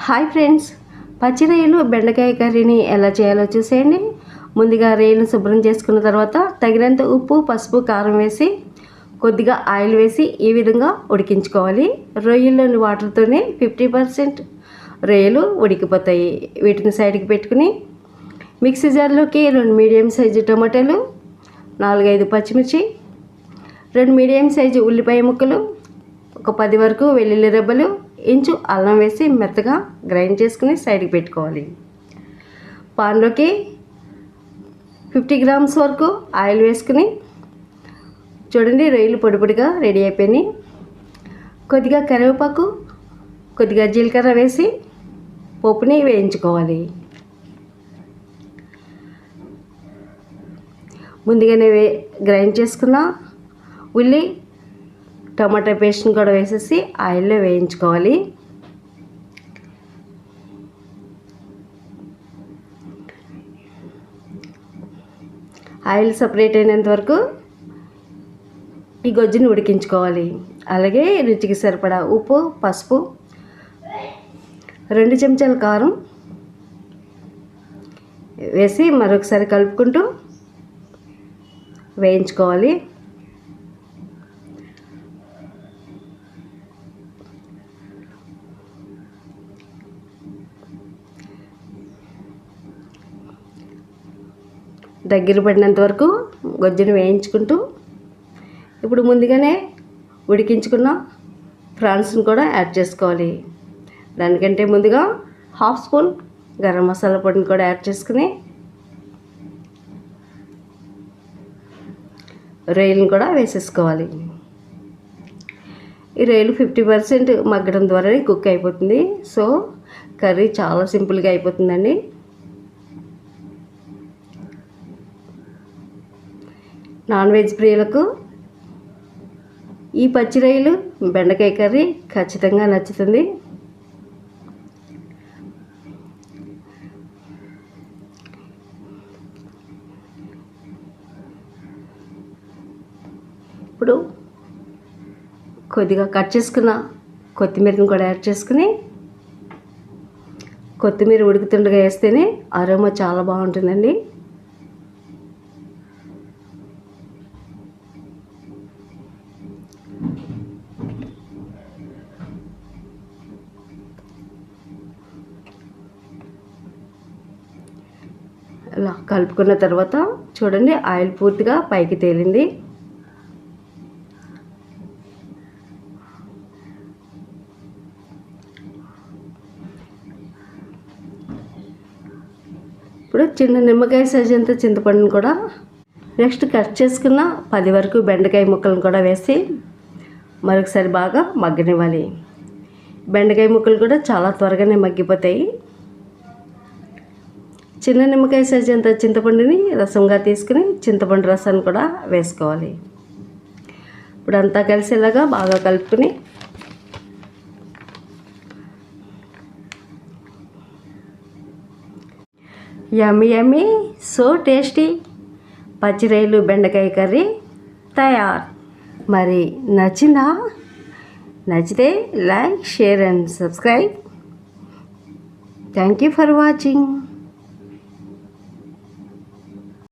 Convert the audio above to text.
Hi friends. పచ్చి రొయ్యలు బెండకాయ కర్రీని ఎలా చేయాలో చూసేయండి. ముందుగా రొయ్యలు శుభ్రం చేసుకున్న తర్వాత తగినంత ఉప్పు పసుపు కారం వేసి కొద్దిగా ఆయిల్ వేసి ఈ విధంగా ఉడికించుకోవాలి. రొయ్యల్లోని వాటర్తోనే ఫిఫ్టీ పర్సెంట్ రొయ్యలు ఉడికిపోతాయి. వీటిని సైడ్కి పెట్టుకుని మిక్సీ జార్లోకి రెండు మీడియం సైజు టమాటాలు నాలుగైదు పచ్చిమిర్చి రెండు మీడియం సైజు ఉల్లిపాయ ముక్కలు ఒక పది వరకు వెల్లుల్లి రెబ్బలు ఇంచు అల్లం వేసి మెత్తగా గ్రైండ్ చేసుకుని సైడ్కి పెట్టుకోవాలి. పాన్లోకి ఫిఫ్టీ గ్రామ్స్ వరకు ఆయిల్ వేసుకుని చూడండి రొయ్యలు పొడి పొడిగా రెడీ అయిపోయినాయి. కొద్దిగా కరివేపాకు కొద్దిగా జీలకర్ర వేసి పోపుని వేయించుకోవాలి. ముందుగానే వే గ్రైండ్ చేసుకున్న ఉల్లి టమాటా పేస్ట్ని కూడా వేసేసి ఆయిల్లో వేయించుకోవాలి. ఆయిల్ సపరేట్ అయినంత వరకు ఈ గొజ్జుని ఉడికించుకోవాలి. అలాగే రుచికి సరిపడా ఉప్పు పసుపు రెండు చెంచాల కారం వేసి మరొకసారి కలుపుకుంటూ వేయించుకోవాలి. దగ్గర పడినంత వరకు గొజ్జును వేయించుకుంటూ ఇప్పుడు ముందుగానే ఉడికించుకున్న ప్రాన్స్ని కూడా యాడ్ చేసుకోవాలి. దానికంటే ముందుగా హాఫ్ స్పూన్ గరం మసాలా పొడిని కూడా యాడ్ చేసుకుని రొయ్యలను కూడా వేసేసుకోవాలి. ఈ రొయ్యలు ఫిఫ్టీ పర్సెంట్ మగ్గడం ద్వారానే కుక్ అయిపోతుంది. సో కర్రీ చాలా సింపుల్గా అయిపోతుందండి. నాన్ వెజ్ ప్రియులకు ఈ పచ్చి రొయ్యలు బెండకాయ కర్రీ ఖచ్చితంగా నచ్చుతుంది. ఇప్పుడు కొద్దిగా కట్ చేసుకున్న కొత్తిమీరని కూడా యాడ్ చేసుకుని కొత్తిమీర ఉడుకుతుండగా వేస్తేనే అరోమా చాలా బాగుంటుందండి. అలా కలుపుకున్న తర్వాత చూడండి ఆయిల్ పూర్తిగా పైకి తేలింది. ఇప్పుడు చిన్న నిమ్మకాయ సైజ్ అంత కూడా నెక్స్ట్ కట్ చేసుకున్న పది వరకు బెండకాయ ముక్కలను కూడా వేసి మరొకసారి బాగా మగ్గనివ్వాలి. బెండకాయ ముక్కలు కూడా చాలా త్వరగానే మగ్గిపోతాయి. చిన్న నిమ్మకాయ సైజ్ అంత చింతపండుని రసంగా తీసుకుని చింతపండు రసాన్ని కూడా వేసుకోవాలి. ఇప్పుడు అంతా కలిసేలాగా బాగా కలుపుకుని యమ్మి యమ్మి సో టేస్టీ పచ్చిరైలు బెండకాయ కర్రీ తయారు. మరి నచ్చిందా? నచ్చితే like share and subscribe. Thank you for watching